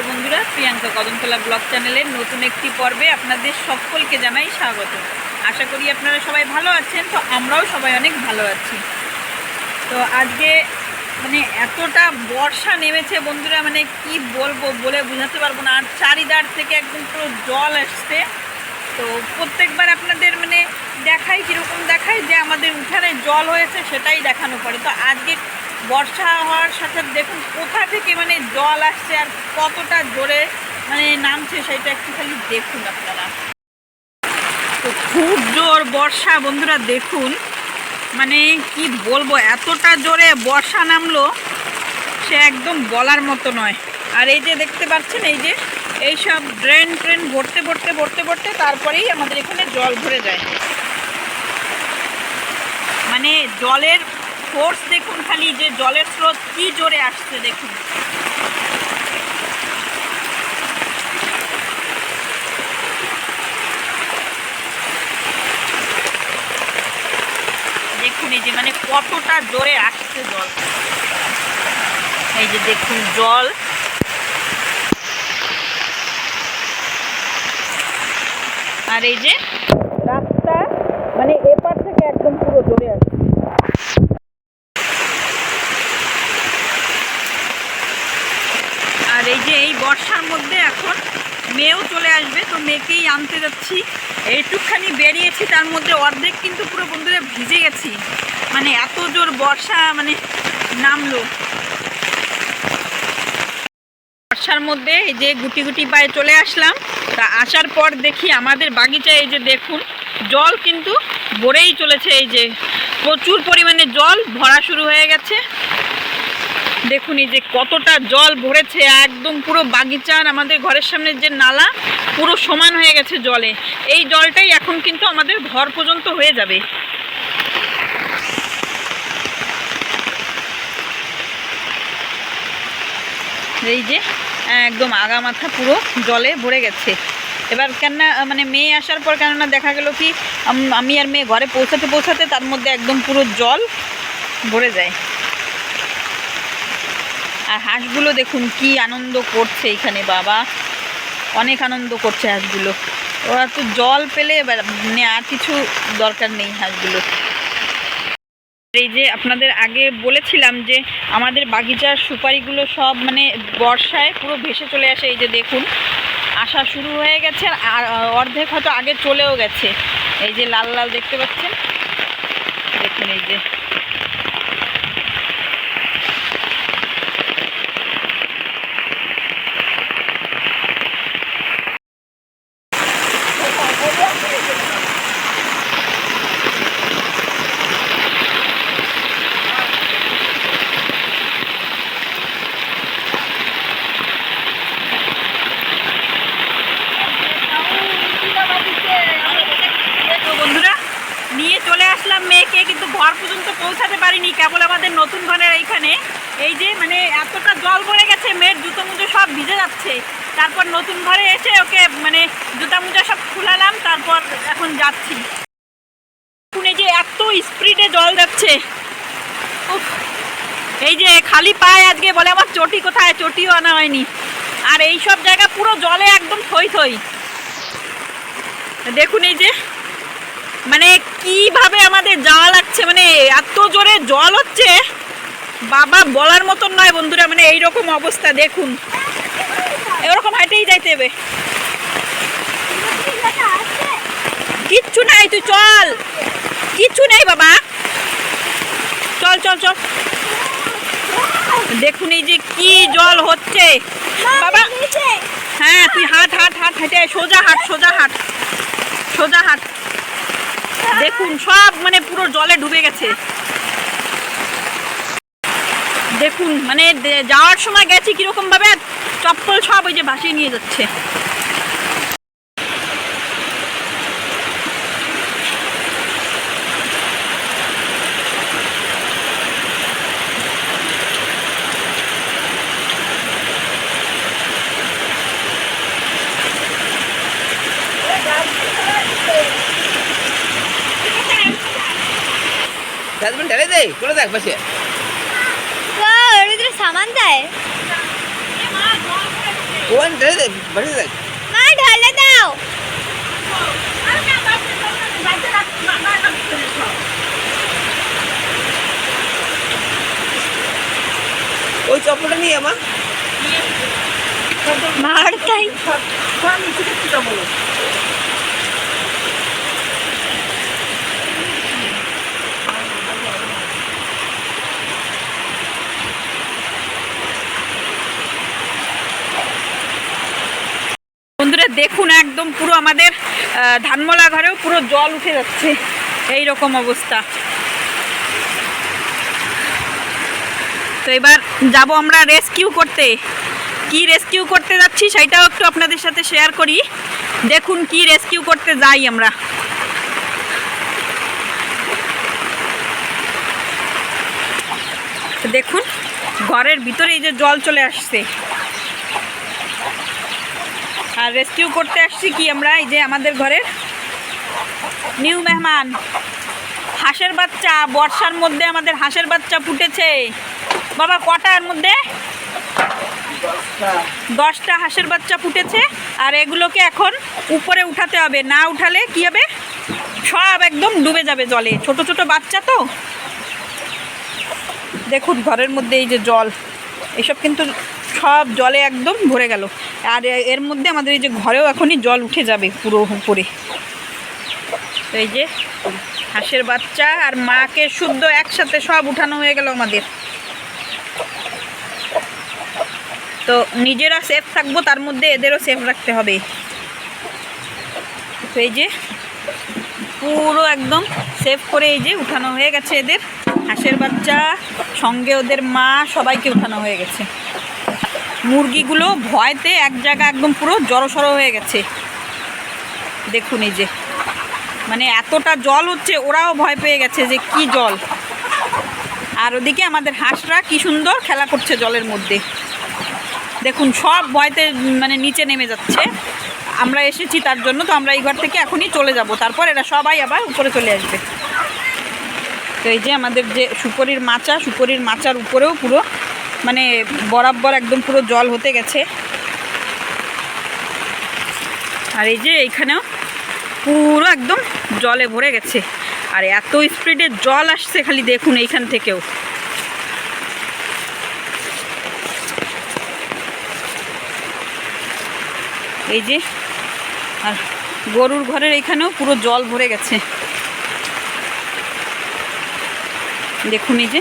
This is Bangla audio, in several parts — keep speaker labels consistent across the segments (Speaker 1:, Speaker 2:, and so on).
Speaker 1: নমস্কার বন্ধুরা, প্রিয়াঙ্কা কদমতলা ব্লগ চ্যানেলের নতুন একটি পর্বে আপনাদের সকলকে জানাই স্বাগত। আশা করি আপনারা সবাই ভালো আছেন, তো আমরাও সবাই অনেক ভালো আছি। তো আজকে মানে এতটা বর্ষা নেমেছে বন্ধুরা মানে কি বলব বলে বোঝাতে পারব না। আর চারিদার থেকে একদম পুরো জল আসছে। তো প্রত্যেকবার আপনাদের মানে দেখায় কীরকম দেখায় যে আমাদের উঠানে জল হয়েছে সেটাই দেখানো পড়ে। তো আজকে বর্ষা হওয়ার সাথে দেখুন কোথা থেকে মানে জল আসছে আর কতটা জোরে মানে নামছে সেটা একটু খালি দেখুন আপনারা। তো খুব জোর বর্ষা, বন্ধুরা দেখুন। মানে কি বলব, এতটা জোরে বর্ষা নামলো, সে একদম বলার মতো নয়। আর এই যে দেখতে পাচ্ছেন, এই যে, এই সব ড্রেন ট্রেন ভরতে ভরতে ভরতে ভরতে তারপরেই আমাদের এখানে জল ভরে যায়। মানে জলের ফোর্স দেখুন খালি যে জলের স্রোত, কি জোরে আসছে দেখুন। দেখুন এই যে মানে কতটা জোরে আসছে জল। এই যে দেখুন জল। আর এই যে রাস্তা মানে এপার থেকে একদম পুরো জোরে আসছে আর এই যে এই বর্ষার মধ্যে এখন মেয়েও চলে আসবে, তো মেয়েকেই আনতে যাচ্ছি। এইটুকখানি বেরিয়েছি, তার মধ্যে অর্ধেক কিন্তু পুরো বন্ধুরা ভিজে গেছি। মানে এত জোর বর্ষা মানে নামলো। বর্ষার মধ্যে এই যে গুটি গুটি পায়ে চলে আসলাম, তা আসার পর দেখি আমাদের বাগিচায় এই যে দেখুন, জল কিন্তু ভরেই চলেছে। এই যে প্রচুর পরিমাণে জল ভরা শুরু হয়ে গেছে। দেখুন এই যে কতটা জল ভরেছে, একদম পুরো বাগিচার আমাদের ঘরের সামনের যে নালা, পুরো সমান হয়ে গেছে জলে। এই জলটাই এখন কিন্তু আমাদের ঘর পর্যন্ত হয়ে যাবে। এই যে, একদম আগা মাথা পুরো জলে ভরে গেছে। এবার কেননা মানে মেয়ে আসার পর কেননা দেখা গেল কি, আমি আর মেয়ে ঘরে পৌঁছাতে পৌঁছাতে তার মধ্যে একদম পুরো জল ভরে যায়। আর হাঁসগুলো দেখুন কি আনন্দ করছে এখানে, বাবা। অনেক আনন্দ করছে হাঁসগুলো। ওরা তো জল পেলে মানে আর কিছু দরকার নেই হাঁসগুলো এই যে আপনাদের আগে বলেছিলাম যে আমাদের বাগিচার সুপারিগুলো সব মানে বর্ষায় পুরো ভেসে চলে আসে, এই যে দেখুন। আসা শুরু হয়ে গেছে আর অর্ধেক হয়তো আগে চলেও গেছে। এই যে লাল লাল দেখতে পাচ্ছেন? দেখুন এই যে তো বন্ধুরা নিয়ে চলে আসলাম মেয়েকে, কিন্তু ঘর পর্যন্ত পৌঁছাতে পারিনি, কেবল আমাদের নতুন ঘরের এইখানে। এই যে মানে এতটা জল পড়ে গেছে মেয়ের জুতো মুজো সব ভিজে যাচ্ছে। তারপর নতুন ঘরে এসে ওকে মানে জুতা মুজা সব খুলালাম, তারপর এখন যাচ্ছি। এই যে এত স্পিডে জল যাচ্ছে। এই যে খালি পায়ে আজকে বলে আমার চটি কোথায়, চটিও আনা হয়নি। আর এই সব জায়গা পুরো জলে একদম থই থই। দেখুন এই যে মানে কীভাবে আমাদের যাওয়া লাগছে? মানে এত জোরে জল হচ্ছে। বাবা বলার মতন নয় বন্ধুরা মানে এইরকম অবস্থা দেখুন। এরকম হাইটেই যাইতে হবে। কিচ্ছু নাই তুই চল। কিচ্ছু নেই বাবা। চল চল চল। দেখুন এই যে কি জল হচ্ছে। বাবা। হ্যাঁ তুই হাট হাট হাট হেঁটে সোজা হাট সোজা হাট। সোজা হাট। দেখুন, সব মানে পুরো জলে ডুবে গেছে। দেখুন মানে যাওয়ার সময় গেছি কীরকম ভাবে চপ্পল সব ওই যে ভাসিয়ে নিয়ে যাচ্ছে।
Speaker 2: ডাস্টবিন ঢেলে দেই করে দেখ পাশে
Speaker 3: ওর ভিতরে সামান দেয়
Speaker 2: কোন ঢেলে দে বাসে দেখ
Speaker 3: মা ঢেলে দাও
Speaker 2: ওই চপ্পলটা নিয়ে আমার
Speaker 3: মার তাই
Speaker 1: বন্ধুরা দেখুন একদম পুরো আমাদের ধানমলা ঘরেও পুরো জল উঠে যাচ্ছে। এই রকম অবস্থা। তো এবার যাব আমরা রেস্কিউ করতে। কি রেস্কিউ করতে যাচ্ছি সেটাও একটু আপনাদের সাথে শেয়ার করি। দেখুন কি রেস্কিউ করতে যাই আমরা। দেখুন, ঘরের ভিতরে এই যে জল চলে আসছে। আর রেস্কিউ করতে আসছি কি আমরা? এই যে আমাদের ঘরের নিউ মেহমান। হাঁসের বাচ্চা, বর্ষার মধ্যে আমাদের হাঁসের বাচ্চা ফুটেছে। বাবা, কটার মধ্যে? দশটা হাঁসের বাচ্চা ফুটেছে। আর এগুলোকে এখন উপরে উঠাতে হবে। না উঠালে কি হবে? সব একদম ডুবে যাবে জলে। ছোট ছোট বাচ্চা তো। দেখুন, ঘরের মধ্যে এই যে জল, এসব কিন্তু সব জলে একদম ভরে গেল। আর এর মধ্যে আমাদের এই যে ঘরেও এখনই জল উঠে যাবে পুরো উপরে। এই যে হাঁসের বাচ্চা আর মাকে শুদ্ধ একসাথে সব উঠানো হয়ে গেল আমাদের। তো নিজেরা সেফ থাকব, তার মধ্যে এদেরও সেফ রাখতে হবে। তো এই যে পুরো একদম সেফ করে এই যে উঠানো হয়ে গেছে এদের। হাঁসের বাচ্চা, সঙ্গে ওদের মা, সবাইকে উঠানো হয়ে গেছে। মুরগিগুলো ভয়তে এক জায়গা একদম পুরো জড়সড়ো হয়ে গেছে। দেখুন এই যে মানে এতটা জল হচ্ছে, ওরাও ভয় পেয়ে গেছে যে কি জল। আর ওদিকে আমাদের হাঁসরা কি সুন্দর খেলা করছে জলের মধ্যে। দেখুন, সব ভয়তে মানে নিচে নেমে যাচ্ছে। আমরা এসেছি তার জন্য, তো আমরা এই ঘর থেকে এখনই চলে যাব। তারপর এরা সবাই আবার উপরে চলে আসবে। তো এই যে আমাদের যে সুপরির মাচা, সুপরির মাচার উপরেও পুরো মানে বরাবর একদম পুরো জল হতে গেছে। আর এই যে এইখানেও পুরো একদম জলে ভরে গেছে। আর এত স্পিডে জল আসছে খালি দেখুন এইখান থেকেও। এই যে, আর গরুর ঘরের এখানেও পুরো জল ভরে গেছে। দেখুন এই যে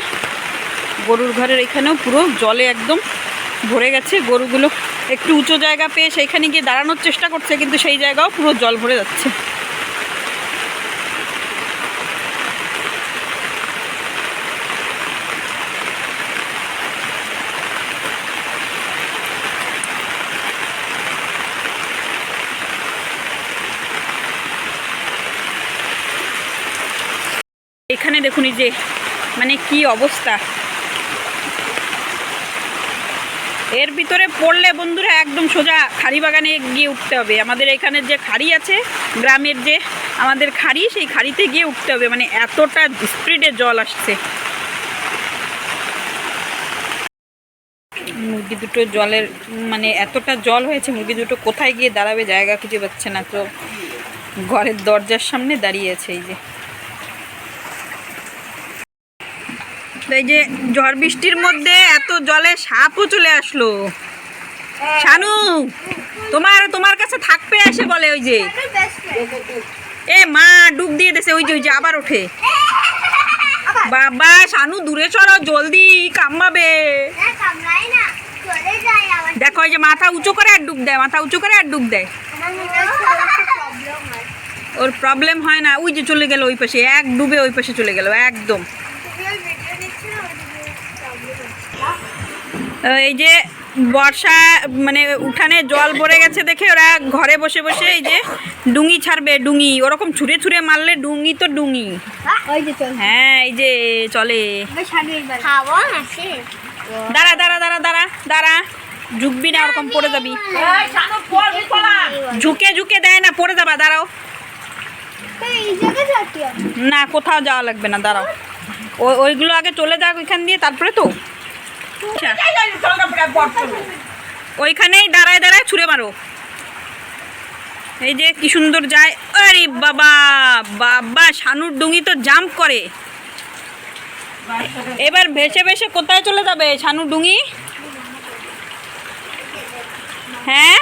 Speaker 1: গরুর ঘরের এখানেও পুরো জলে একদম ভরে গেছে। গরুগুলো একটু উঁচু জায়গা পেয়ে সেইখানে গিয়ে দাঁড়ানোর চেষ্টা করছে, কিন্তু সেই জায়গাও পুরো জল ভরে যাচ্ছে। এখানে দেখুন এই যে মানে কি অবস্থা। এর ভিতরে পড়লে বন্ধুরা একদম সোজা খাড়ি বাগানে গিয়ে উঠতে হবে। আমাদের এখানের যে খাড়ি আছে, গ্রামের যে আমাদের খাড়ি, সেই খাড়িতে গিয়ে উঠতে হবে। মানে এতটা স্পিডে জল আসছে। মুরগি দুটো জলের মানে এতটা জল হয়েছে, মুরগি দুটো কোথায় গিয়ে দাঁড়াবে জায়গা খুঁজে পাচ্ছে না। তো ঘরের দরজার সামনে দাঁড়িয়ে আছে এই যে। এই যে ঝড় বৃষ্টির মধ্যে এত জলে সাপও চলে আসলো। শানু, তোমার তোমার কাছে থাকবে এসে বলে ওই যে। এ মা, ডুব দিয়ে দেছে ওই যে ওই যে, আবার ওঠে। বাবা, শানু, দূরে চলো জলদি কামাবে দেখো ওই যে মাথা উঁচু করে আর ডুব দেয়, মাথা উঁচু করে আর ডুব দেয়। ওর প্রবলেম হয় না, ওই যে চলে গেল ওই পাশে, এক ডুবে ওই পাশে চলে গেল, একদম তো এই যে বর্ষা মানে উঠানে জল ভরে গেছে দেখে ওরা ঘরে বসে বসে এই যে ডুঙি ছাড়বে ডুঙি। ওরকম ছুঁড়ে ছুঁড়ে মারলে ডুঙি তো ডুঙি।
Speaker 3: ওই যে চল।
Speaker 1: হ্যাঁ এই যে চলে। দাঁড়া দাঁড়া দাঁড়া দাঁড়া দাঁড়া। ঝুঁকবি না ওরকম পড়ে যাবি। ঝুঁকে ঝুঁকে দেয় না পড়ে যাবা দাঁড়াও। না কোথাও যাওয়া লাগবে না দাঁড়াও। ওইগুলো আগে চলে যাক ওইখান দিয়ে তারপরে তো। ওইখানেই দাঁড়ায় দাঁড়ায় ছুঁড়ে মারো। এই যে কি সুন্দর যায়। আরে বাবা বাবা শানুর ডুঙি তো জাম্প করে। এবার ভেসে ভেসে কোথায় চলে যাবে শানু ডুঙি? হ্যাঁ?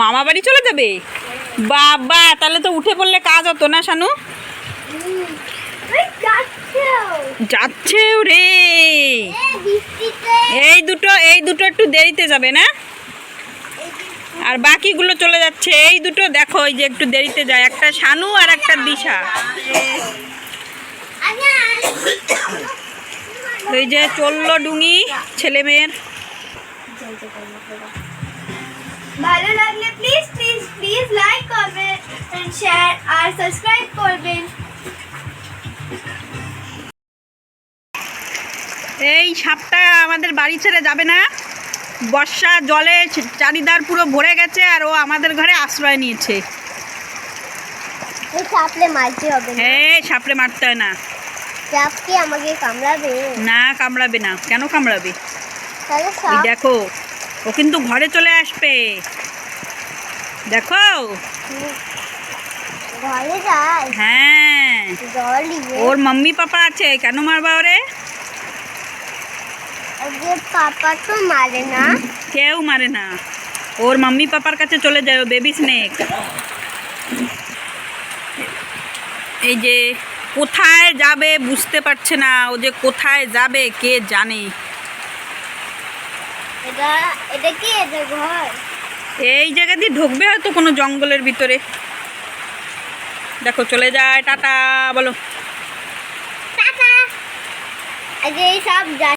Speaker 3: মামা বাড়ি
Speaker 1: চলে যাবে? বাবা তাহলে তো উঠে পড়লে কাজ হতো না শানু? যাচ্ছেও রে। এই দুটো এই দুটো একটু দেরিতে যাবে না? আর বাকিগুলো চলে যাচ্ছে। এই দুটো দেখো, এই যে একটু দেরিতে যায়। একটা শানু আর একটা দিশা। এই যে চলল ডুঙি ছেলে মেয়ের
Speaker 3: ভালো লাগলে প্লিজ প্লিজ প্লিজ লাইক করবেন শেয়ার আর সাবস্ক্রাইব করবেন।
Speaker 1: এই সাপটা আমাদের বাড়ি ছেড়ে যাবে না। বর্ষা জলে চারিদার পুরো ভরে গেছে আর ও আমাদের ঘরে আশ্রয় নিয়েছে।
Speaker 3: এই মারতে হবে
Speaker 1: হ্যাঁ মারতে হয় না।
Speaker 3: চাপ কি আমাকে কামড়াবে?
Speaker 1: না কামড়াবে না। কেন কামড়াবে?
Speaker 3: তাহলে
Speaker 1: দেখো ও কিন্তু ঘরে চলে আসবে। দেখো।
Speaker 3: ঘরে যায়?
Speaker 1: হ্যাঁ। ওর মাম্মি পাপা আছে। কেন মারবা ওরে?
Speaker 3: পাপা তো মারে না।
Speaker 1: কেউ মারে না। ওর মাম্মি পাপার কাছে চলে যায় ও বেবি স্নেক এই যে কোথায় যাবে বুঝতে পারছে না ও যে কোথায় যাবে কে জানে।
Speaker 3: এটা এটা কি এটা ঘর?
Speaker 1: এই জায়গা দিয়ে ঢুকবে হয়তো কোনো জঙ্গলের ভিতরে। দেখো চলে যায় টাটা বলো।
Speaker 3: টাটা। এই সব